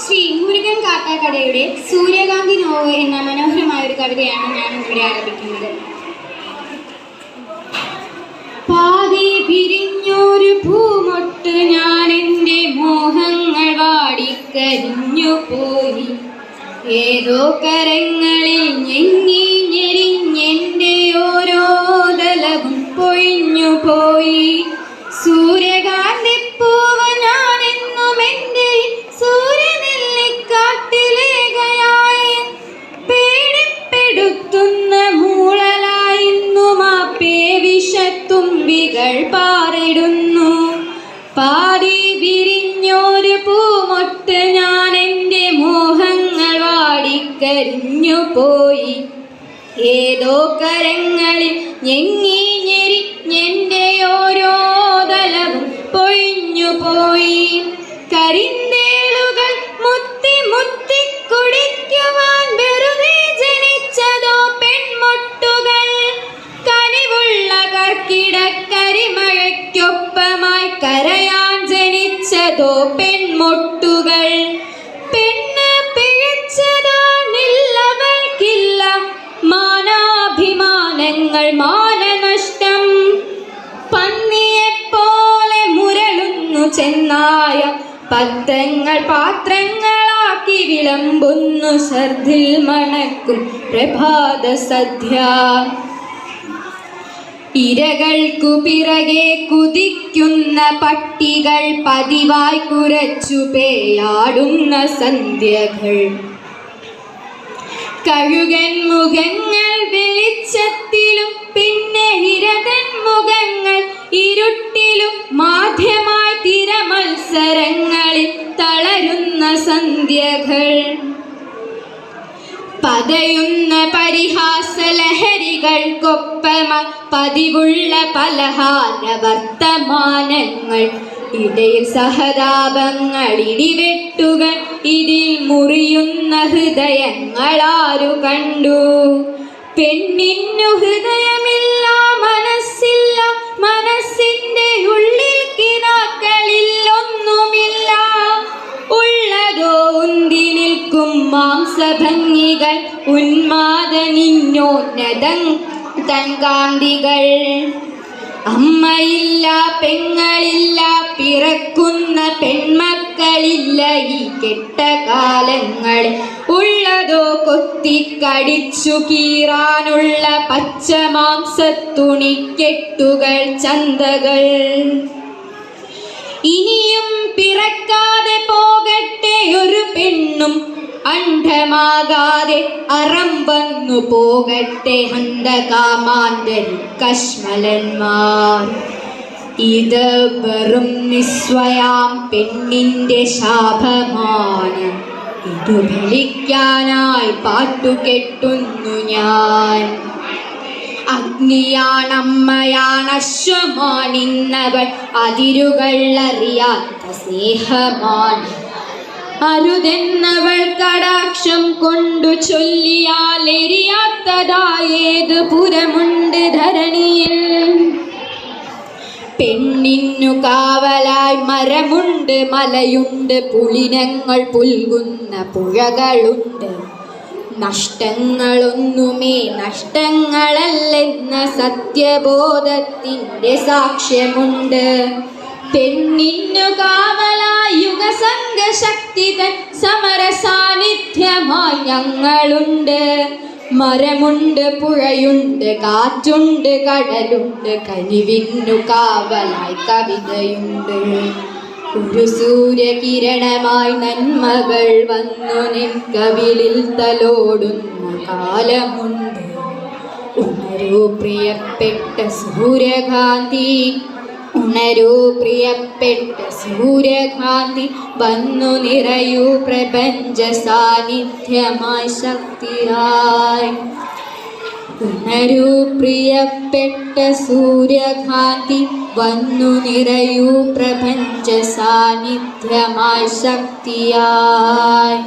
ശ്രീ മുരുകൻ കാട്ടാക്കടയുടെ സൂര്യകാന്തി നോവ് എന്ന മനോഹരമായ ഒരു കവിതയാണ് ഞാൻ ഇവിടെ ആരംഭിക്കുന്നത് പാതി പിരിഞ്ഞൊരു പൂമൊട്ട് ഞാൻ എന്റെ മോഹങ്ങൾ വാടിക്കരിഞ്ഞു പോയി. ഏതോ കരങ്ങളിൽ ഞെങ്ങി ഞെരിഞ്ഞെന്റെ ഓരോ ദലവും പൊഴിഞ്ഞു പോയി. പേവിഷത്തുമ്പികൾ പാറിടുന്നു. പാതി വിരിഞ്ഞൊരു പൂമൊട്ട് ഞാൻ എന്റെ മോഹങ്ങൾ വാടിക്കരിഞ്ഞു പോയി ഏതോ കരങ്ങളിൽ ഞെങ്ങി ജനിച്ചതോ പെൺമൊട്ടുകൾ? പെണ്ണ് പിഴച്ചതാണില്ലവർക്കില്ല. മാനാഭിമാനങ്ങൾ മാനനഷ്ടം. പന്നിയെപ്പോലെ മുരളുന്നു ചെന്നായ. പത്രങ്ങൾ പാത്രങ്ങളാക്കി വിളമ്പുന്നു. ഛർദിൽ മണക്കും പ്രഭാത സദ്യ. ഇരകൾക്കു പിറകെ കുതിക്കുന്ന പട്ടികൾ പതിവായി കുരച്ചു പേയാടുന്ന സന്ധ്യകൾ. കഴുകൻ മുഖങ്ങൾ വെളിച്ചത്തിലും പിന്നെ ഇരകൻ മുഖങ്ങൾ ഇരുട്ടിലും മാധ്യമായി തിരമത്സരങ്ങളിൽ തളരുന്ന സന്ധ്യകൾ. പതയുന്ന പരിഹാസ ലഹരികൾക്കൊപ്പമായി പതിവുള്ള പലഹാര വർത്തമാനങ്ങൾ. ഇടയിൽ സഹതാപങ്ങൾ ഇടിവെട്ടുകൾ ഇതിൽ മുറിയുന്ന ഹൃദയങ്ങളാരു കണ്ടു. പെണ്ണിന്നു ഹൃദയമില്ല മനസ്സില്ല മനസ്സിന്റെ ഉന്മാദനിന്നോന്നതം തൻകാന്തികൾ അമ്മയില്ല പെങ്ങളില്ല പിറക്കുന്ന പെൺമക്കളില്ല ഈ കെട്ട കാലങ്ങൾ ഉള്ളതോ കൊത്തിക്കടിച്ചു കീറാനുള്ള പച്ചമാംസത്തുണിക്കെട്ടുകൾ ചന്തകൾ. ഇനിയും പിറക്കാതെ പോകട്ടെ ഒരു പെണ്ണും അണ്ഡമാകാതെ അറം വന്നു പോകട്ടെ ഹന്തകാമാന്തൻ കശ്മലന്മാർ. ഇത് വെറും നിസ്വയാം പെണ്ണിന്റെ ശാപമാണ്. ഇതു ഫലിക്കാനായി പാട്ടുകെട്ടുന്നു ഞാൻ. അഗ്നിയാണമ്മയാണശ്വമാണിന്നവൾ അതിരുകൾ അറിയാത്ത സ്നേഹമാണ്. അരുതെന്നവൾ കടാക്ഷം കൊണ്ടു ചൊല്ലിയാൽ എരിയാത്തതായേത് പുരമുണ്ട് ധരണിയിൽ. പെണ്ണിന്നു കാവലായി മരമുണ്ട് മലയുണ്ട് പുളിനങ്ങൾ പുൽകുന്ന പുഴകളുണ്ട്. നഷ്ടങ്ങളൊന്നുമേ നഷ്ടങ്ങളല്ലെന്ന സത്യബോധത്തിന്റെ സാക്ഷ്യമുണ്ട്. പെണ്ണിന്നു കാവലായി യുഗസംഘ ശക്തി തൻ സമര സാന്നിധ്യമായി ഞങ്ങളുണ്ട്. മരമുണ്ട് പുഴയുണ്ട് കാറ്റുണ്ട് കടലുണ്ട് കനിവിന്നു കാവലായി കവിതയുണ്ട്. ഒരു സൂര്യകിരണമായി നന്മകൾ വന്നു നിൽക്കവിളിൽ കവിളിൽ തലോടുന്ന കാലമുണ്ട്. ഉണരൂ പ്രിയപ്പെട്ട സൂര്യകാന്തി ഉണരൂ പ്രിയപ്പെട്ട സൂര്യകാന്തി വന്നു നിറയൂ പ്രപഞ്ച സാന്നിധ്യമായി ശക്തിയായി. ഉണരൂ പ്രിയപ്പെട്ട സൂര്യകാന്തി വന്നു നിറയൂ പ്രപഞ്ച സാന്നിധ്യമായി ശക്തിയായി.